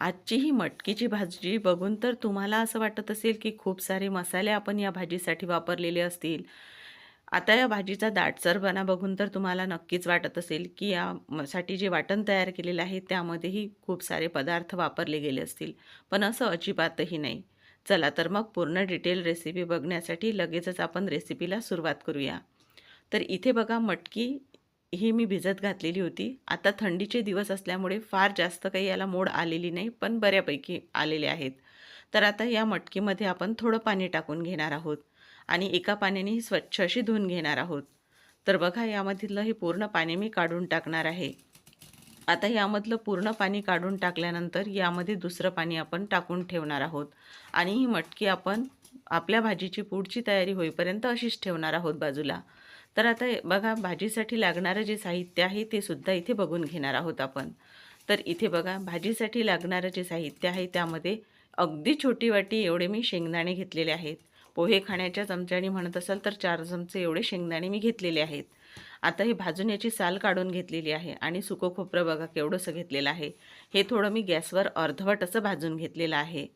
आजची ही मटकीची भाजी बघून तर तुम्हाला असं वाटत असेल की खूप सारे मसाले आपण या भाजीसाठी वापरलेले असतील. आता या भाजीचा दाटसरपणा बघून तर तुम्हाला नक्कीच वाटत असेल की या म- साठी जे वाटण तयार केलेलं आहे त्यामध्येही खूप सारे पदार्थ वापरले गेले असतील. पण असं अजिबातही नाही. चला तर मग पूर्ण डिटेल रेसिपी बघण्यासाठी लगेचच आपण रेसिपीला सुरुवात करूया. तर इथे बघा मटकी ही मी भिजत घातलेली होती. आता थंडीचे दिवस असल्यामुळे फार जास्त काही याला मोड आलेली नाही पण बऱ्यापैकी आलेले आहेत. तर आता या मटकीमध्ये आपण थोडं पाणी टाकून घेणार आहोत आणि एका पाण्याने ही स्वच्छ अशी धुवून घेणार आहोत. तर बघा यामधलं हे पूर्ण पाणी मी काढून टाकणार आहे. आता यामधलं पूर्ण पाणी काढून टाकल्यानंतर यामध्ये दुसरं पाणी आपण टाकून ठेवणार आहोत आणि ही मटकी आपण आपल्या भाजीची पुढची तयारी होईपर्यंत अशीच ठेवणार आहोत बाजूला. तर आता बघा भाजीसाठी लागणारं जे साहित्य आहे ते सुद्धा इथे बघून घेणार आहोत आपण. तर इथे बघा भाजीसाठी लागणारं जे साहित्य आहे त्यामध्ये अगदी छोटी वाटी एवढे मी शेंगदाणे घेतलेले आहेत. पोहे खाण्याच्या चमच्याने म्हणत असाल तर चार चमचे एवढे शेंगदाणे मी घेतलेले आहेत. आता हे भाजून याची साल काढून घेतलेली आहे आणि सुकं खोबरं बघा केवढंसं घेतलेलं आहे. हे थोडं मी गॅसवर अर्धवट असं भाजून घेतलेलं आहे.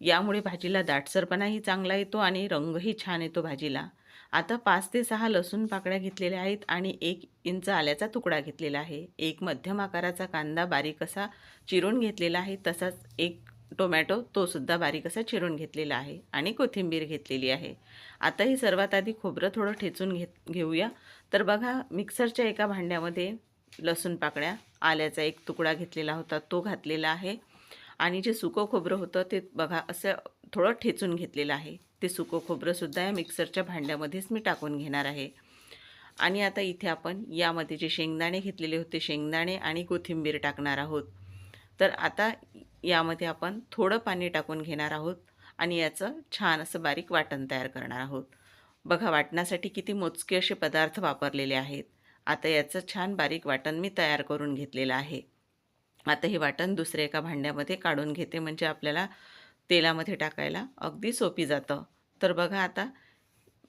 यामुळे भाजीला दाटसरपणाही चांगला येतो आणि रंगही छान येतो भाजीला. आता पाच ते सहा लसूण पाकळ्या घेतलेल्या आहेत आणि एक इंच आल्याचा तुकडा घेतलेला आहे. एक मध्यम आकाराचा कांदा बारीक असा चिरून घेतलेला आहे. तसाच एक टोमॅटो तो सुद्धा बारीक असा चिरून घेतलेला आहे आणि कोथिंबीर घेतलेली आहे. आता ही सर्वात आधी खोबरं थोडं ठेचून घेत घेऊया. तर बघा मिक्सरच्या एका भांड्यामध्ये लसूण पाकळ्या आल्याचा एक तुकडा घेतलेला होता तो घातलेला आहे. आणि जे सुकं खोबरं होतं ते बघा असं थोडं ठेचून घेतलेलं आहे. ते सुकं खोबरंसुद्धा या मिक्सरच्या भांड्यामध्येच मी टाकून घेणार आहे. आणि आता इथे आपण यामध्ये जे शेंगदाणे घेतलेले होते शेंगदाणे आणि कोथिंबीर टाकणार आहोत. तर आता यामध्ये आपण थोडं पाणी टाकून घेणार आहोत आणि याचं छान असं बारीक वाटण तयार करणार आहोत. बघा वाटण्यासाठी किती मोजके असे पदार्थ वापरलेले आहेत. आता याचं छान बारीक वाटण मी तयार करून घेतलेलं आहे. आता हे वाटण दुसऱ्या एका भांड्यामध्ये काढून घेते म्हणजे आपल्याला तेलामध्ये टाकायला अगदी सोपी जातं. तर बघा आता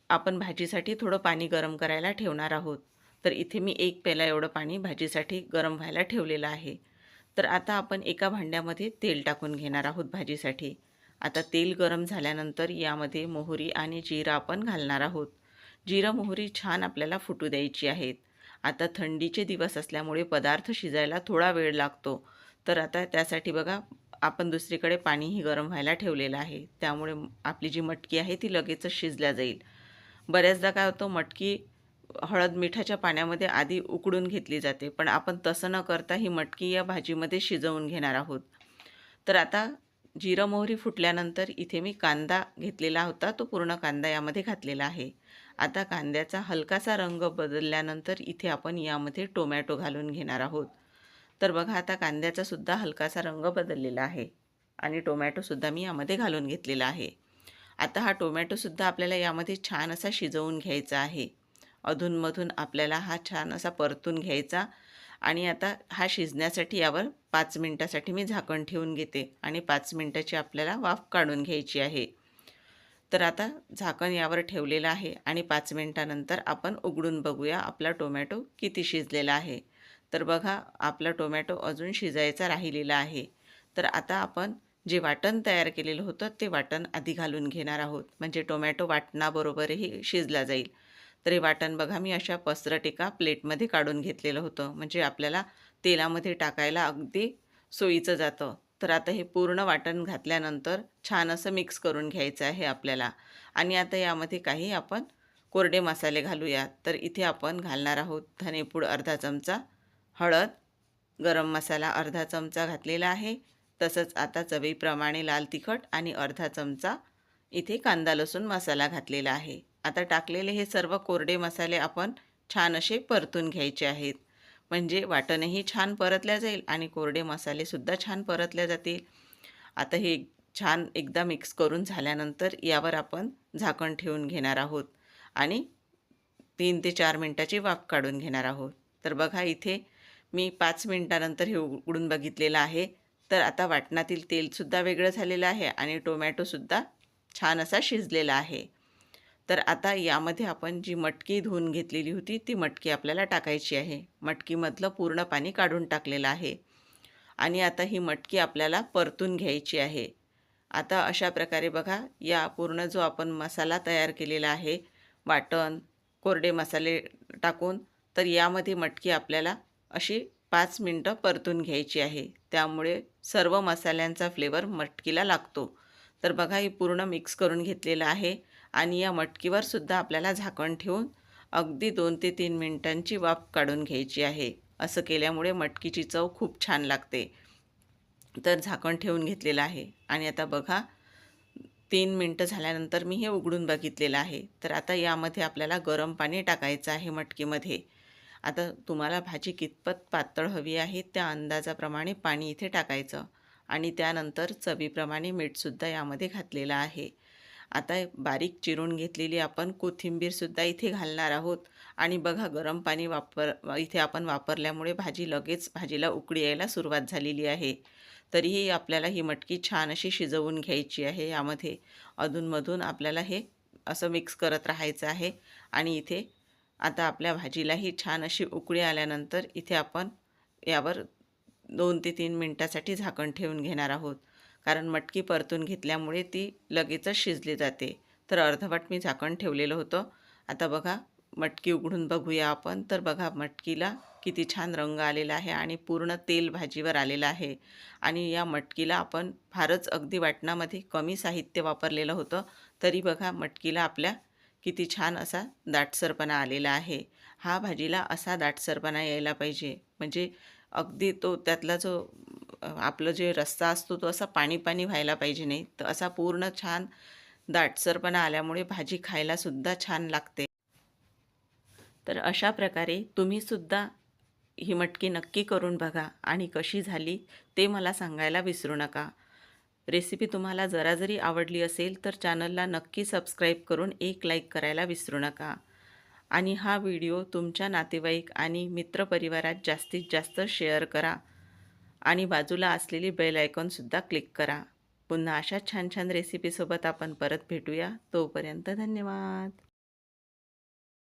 आपण भाजीसाठी थोडं पाणी गरम करायला ठेवणार आहोत. तर इथे मी एक पेला एवढं पाणी भाजीसाठी गरम व्हायला ठेवलेलं आहे. तर आता आपण एका भांड्यामध्ये तेल टाकून घेणार आहोत भाजीसाठी. आता तेल गरम झाल्यानंतर यामध्ये मोहरी आणि जिरा आपण घालणार आहोत. जिरं मोहरी छान आपल्याला फुटू द्यायची आहेत. आता थंडीचे दिवस असल्यामुळे पदार्थ शिजायला थोडा वेळ लागतो. तर आता त्यासाठी बघा आपण दुसरीकडे पाणीही गरम व्हायला ठेवलेलं आहे. त्यामुळे आपली जी मटकी आहे ती लगेचच शिजल्या जाईल. बऱ्याचदा काय होतं मटकी हळद मिठाच्या पाण्यामध्ये आधी उकडून घेतली जाते पण आपण तसं न करता ही मटकी या भाजीमध्ये शिजवून घेणार आहोत. तर आता जिरं मोहरी फुटल्यानंतर इथे मी कांदा घेतलेला होता तो पूर्ण कांदा यामध्ये घातलेला आहे. आता कांद्याचा हलकासा रंग बदलल्यानंतर इथे आपण यामध्ये टोमॅटो घालून घेणार आहोत. तर बघा आता कांद्याचा सुद्धा हलकासा रंग बदललेला आहे आणि टोमॅटोसुद्धा मी यामध्ये घालून घेतलेला आहे. आता हा टोमॅटोसुद्धा आपल्याला यामध्ये छान असा शिजवून घ्यायचा आहे. अधूनमधून आपल्याला हा छान असा परतून घ्यायचा आणि आता हा शिजण्यासाठी यावर पाच मिनटासाठी मी झाकण ठेवून घेते आणि पाच मिनटाची आपल्याला वाफ काढून घ्यायची आहे. तर आता झाकण यावर ठेवलेलं आहे आणि पाच मिनटानंतर आपण उघडून बघूया आपला टोमॅटो किती शिजलेला आहे. तर बघा आपला टोमॅटो अजून शिजायचा राहिलेला आहे. तर आता आपण जे वाटण तयार केलेलं होतं ते वाटण आधी घालून घेणार आहोत. म्हणजे टोमॅटो वाटणाबरोबरही शिजला जाईल. तर हे वाटण बघा मी अशा पसरट एका प्लेटमध्ये काढून घेतलेलं होतं. म्हणजे आपल्याला तेलामध्ये टाकायला अगदी सोयीचं जातं. तर आता हे पूर्ण वाटण घातल्यानंतर छान असं मिक्स करून घ्यायचं आहे आपल्याला. आणि आता यामध्ये काही आपण कोरडे मसाले घालूया. तर इथे आपण घालणार आहोत धनेपूड अर्धा चमचा हळद गरम मसाला अर्धा चमचा घातलेला आहे. तसंच आता चवीप्रमाणे लाल तिखट आणि अर्धा चमचा इथे कांदा लसूण मसाला घातलेला आहे. आता टाकलेले हे सर्व कोरडे मसाले आपण छान असे परतून घ्यायचे आहेत. म्हणजे वाटणही छान परतल्या जाईल आणि कोरडे मसालेसुद्धा छान परतल्या जातील. आता हे छान एकदा मिक्स करून झाल्यानंतर यावर आपण झाकण ठेवून घेणार आहोत आणि तीन ते चार मिनटाची वाफ काढून घेणार आहोत. तर बघा इथे मी पाच मिनटानंतर हे उघडून बघितलेलं आहे. तर आता वाटणातील तेलसुद्धा वेगळं झालेलं आहे आणि टोमॅटोसुद्धा छान असा शिजलेला आहे. तर आता यामध्ये आपण जी मटकी धुवून घेतलेली होती ती मटकी आपल्याला टाकायची आहे. मटकीमधलं पूर्ण पाणी काढून टाकलेलं आहे. आणि आता ही मटकी आपल्याला परतून घ्यायची आहे. आता अशा प्रकारे बघा या पूर्ण जो आपण मसाला तयार केलेला आहे वाटण कोरडे मसाले टाकून तर यामध्ये मटकी आपल्याला अशी पाच मिनटं परतून घ्यायची आहे. त्यामुळे सर्व मसाल्यांचा फ्लेवर मटकीला लागतो. तर बघा हे पूर्ण मिक्स करून घेतलेलं आहे आणि या मटकीवर सुद्धा आपल्याला झाकण ठेवून अगदी दोन ते तीन मिनिटांची वाफ काढून घ्यायची आहे. असं केल्यामुळे मटकीची चव खूप छान लागते. तर झाकण ठेवून घेतलेलं आहे. आणि आता बघा तीन मिनटं झाल्यानंतर मी हे उघडून बघितलेलं आहे. तर आता यामध्ये आपल्याला गरम पाणी टाकायचं आहे मटकीमध्ये. आता तुम्हाला भाजी कितपत पातळ हवी आहे त्या अंदाजाप्रमाणे पाणी इथे टाकायचं. आणि त्यानंतर चवीप्रमाणे मीठसुद्धा यामध्ये घातलेलं आहे. आता बारीक चिरून घेतलेली आपण कोथिंबीरसुद्धा इथे घालणार आहोत. आणि बघा गरम पाणी वापर इथे आपण वापरल्यामुळे भाजी लगेच भाजीला उकळी यायला सुरुवात झालेली आहे. तरीही आपल्याला ही मटकी छान अशी शिजवून घ्यायची आहे यामध्ये. अधूनमधून आपल्याला हे असं मिक्स करत राहायचं आहे. आणि इथे आता आपल्या भाजीलाही छान अशी उकळी आल्यानंतर इथे आपण यावर दोन ते तीन मिनटासाठी झाकण ठेवून घेणार आहोत. कारण मटकी परतून घेतल्यामुळे ती लगेचच शिजली जाते. तर अर्धवट मी झाकण ठेवलेलं होतं. आता बघा मटकी उघडून बघूया आपण. तर बघा मटकीला किती छान रंग आलेला आहे आणि पूर्ण तेल भाजीवर आलेलं आहे. आणि या मटकीला आपण फारच अगदी वाटणामध्ये कमी साहित्य वापरलेलं होतं. तरी बघा मटकीला आपल्या किती छान असा दाटसरपणा आलेला आहे. हा भाजीला असा दाटसरपणा यायला पाहिजे. म्हणजे अगदी तो त्यातला जो आपलं जे रस्सा असतो तो असा पाणी पाणी व्हायला पाहिजे नाही. तर असा पूर्ण छान दाटसरपणा आल्यामुळे भाजी खायलासुद्धा छान लागते. तर अशा प्रकारे तुम्हीसुद्धा ही मटकी नक्की करून बघा आणि कशी झाली ते मला सांगायला विसरू नका. रेसिपी तुम्हाला जरा जरी आवडली असेल तर चॅनलला नक्की सबस्क्राईब करून एक लाईक करायला विसरू नका. आणि हा व्हिडिओ तुमच्या नातेवाईक आणि मित्रपरिवारात जास्तीत जास्त शेअर करा. आणि बाजूला असलेली बेल आयकॉनसुद्धा क्लिक करा. पुन्हा अशा छान छान रेसिपीसोबत आपण परत भेटूया. तोपर्यंत धन्यवाद.